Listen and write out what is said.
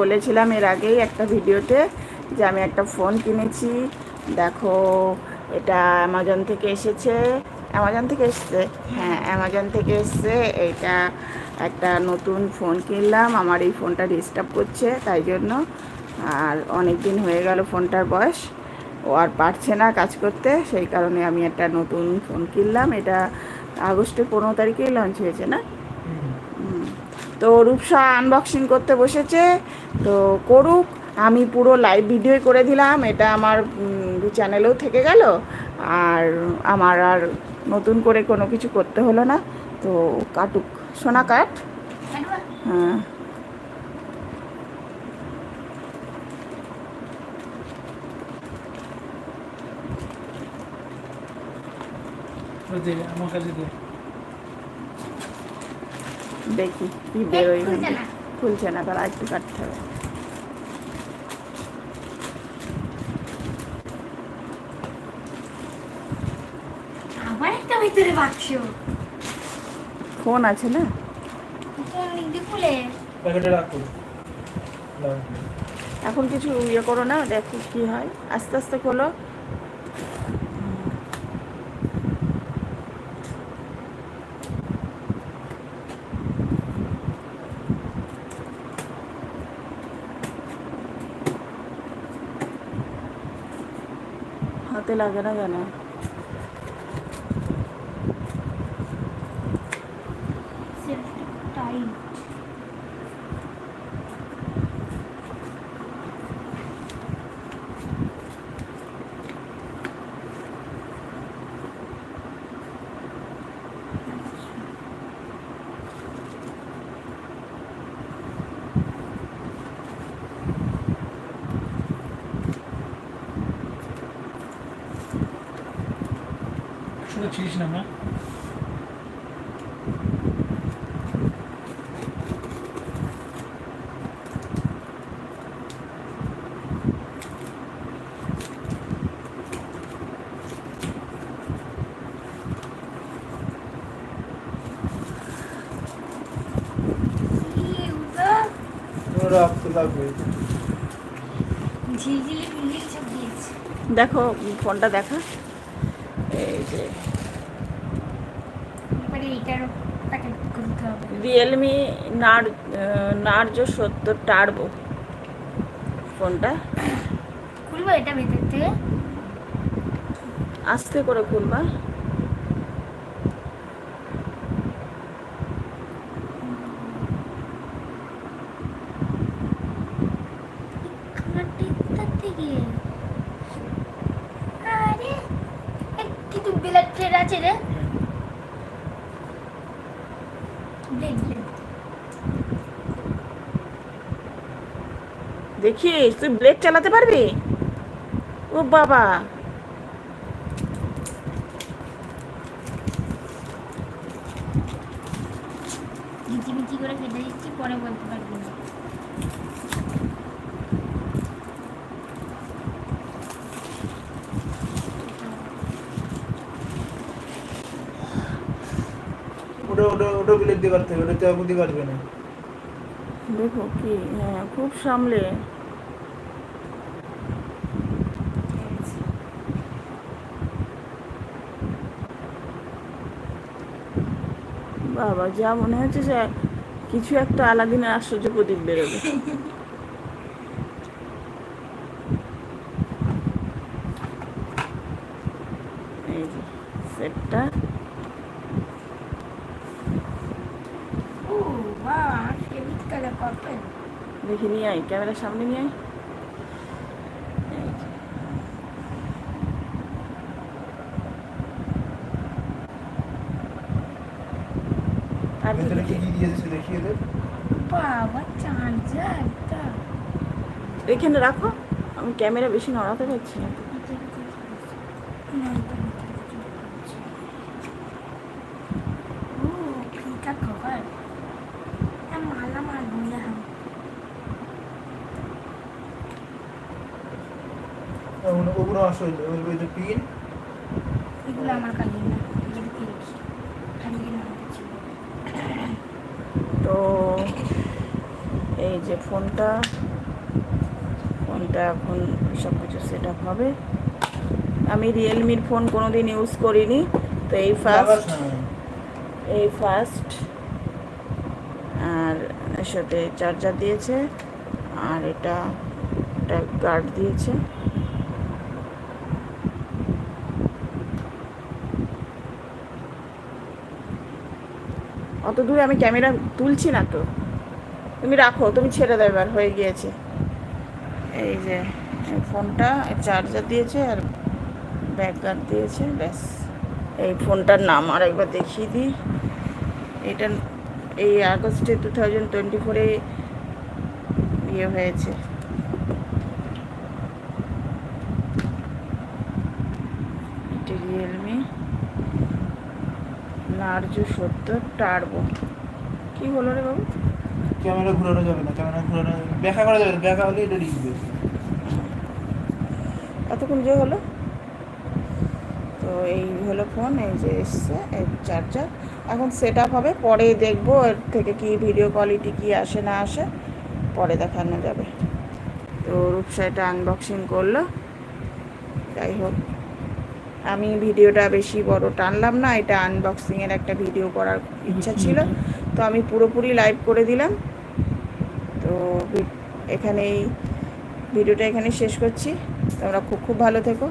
বলেছিলাম এর আগেই একটা ভিডিওতে যে আমি একটা ফোন কিনেছি। দেখো, এটা অ্যামাজন থেকে এসেছে। অ্যামাজন থেকে এসছে? হ্যাঁ অ্যামাজন থেকে এসছে। এটা একটা নতুন ফোন কিনলাম। আমার এই ফোনটা ডিস্টার্ব করছে, তাই জন্য। আর অনেক দিন হয়ে গেল ফোনটার বয়স। ও আর পারছে না কাজ করতে, সেই কারণে আমি একটা নতুন ফোন কিনলাম। এটা আগস্টের পনেরো তারিখেই লঞ্চ হয়েছে না। তো রূপসা আনবক্সিং করতে বসেছে। তো করুক, আমি পুরো লাইভ ভিডিও করে দিলাম। এটা আমার চ্যানেলেও থেকে গেল। আর আমার আর নতুন করে কোনো কিছু করতে হলো না। তো কাটুক। সোনা কাট। হ্যাঁ। আমার কাছে দেখি কি বেরোয় খুলছে না। তারা একটু কাটতে হবে। ভিতরে বাক্স। ফোন আছে না? কোন দিক খুলে। প্যাকেটে রাখো। এখন কিছু ইয়ে করো না দেখো কি হয়। আস্তে আস্তে খোলো। হাতে লাগে না কেন টাইট শুধু ছিলিস না দেখো ফোনটা দেখা। এই যে এবারে প্যাকেট হবে। রিয়েলমি নার নার্জো সত্তর টার্বো ফোনটা? খুলবো এটা ভেতর থেকে? আস্তে করে খুলবা। থেকে আরে আছে রে ব্লেড ব্লেড দেখিস, তুই ব্লেড চালাতে পারবি? ও বাবা। ঝিচিমিচি করে কেটে দিচ্ছি, পরে বলতে পারবি না। ওটা ওটা ওটা বিলেট দিয়ে কাটতে হবে ওটা চাকু দিয়ে কাটবে না। দেখো কি হ্যাঁ খুব সামলে। বাবা, যা মনে হচ্ছে যে কিছু একটা আলাদিনের আশ্চর্য প্রদীপ বেরোবে। সেটটা দেখি নিয়ে আয় ক্যামেরার সামনে নিয়ে আয়। এখানে রাখো আমি ক্যামেরা বেশি নড়াতে পারছি না। ওগুলো ওগুলো আসলে ওই ওই যে পিন। এগুলো আমার কাছে না তো এই যে ফোনটা ফোনটা এখন সব কিছু সেট আপ হবে। আমি রিয়েলমির ফোন কোনো দিন ইউজ করিনি তো এই ফার্স্ট এই ফার্স্ট আর এর সাথে চার্জার দিয়েছে আর এটা একটা গার্ড দিয়েছে। অত দূরে আমি ক্যামেরা তুলছি না তো। তুমি রাখো, তুমি ছেড়ে দেবে এবার, হয়ে গিয়েছে। এই যে ফোনটা চার্জার দিয়েছে আর ব্যাক গার্ড দিয়েছে, ব্যাস। এই ফোনটার নাম আর একবার দেখিয়ে দিই। এটা এই আগস্টে টু থাউজেন্ড টোয়েন্টি ফোরে ইয়ে হয়েছে। রিয়েলমি নার্জো সত্য টার্বো। কি হলো রে বাবু? ক্যামেরা ঘোরানো যাবে না ক্যামেরা ঘোরানো ব্যাখ্যা করা যাবে ব্যাখ্যা হলে এটা লিখবে এতক্ষণ যে হলো? তো এই হলো ফোন এই যে এসছে এই চার্জার এখন সেট আপ হবে পরে দেখব এর থেকে কি ভিডিও কোয়ালিটি কি আসে না আসে পরে দেখানো যাবে। তো রূপসা এটা আনবক্সিং করল। যাই হোক। আমি ভিডিওটা বেশি বড় টানলাম না এটা আনবক্সিংয়ের একটা ভিডিও করার ইচ্ছা ছিল। তো আমি পুরোপুরি লাইভ করে দিলাম। তো এখানেই ভিডিওটা এখানে শেষ করছি। তোমরা খুব খুব ভালো থেকো।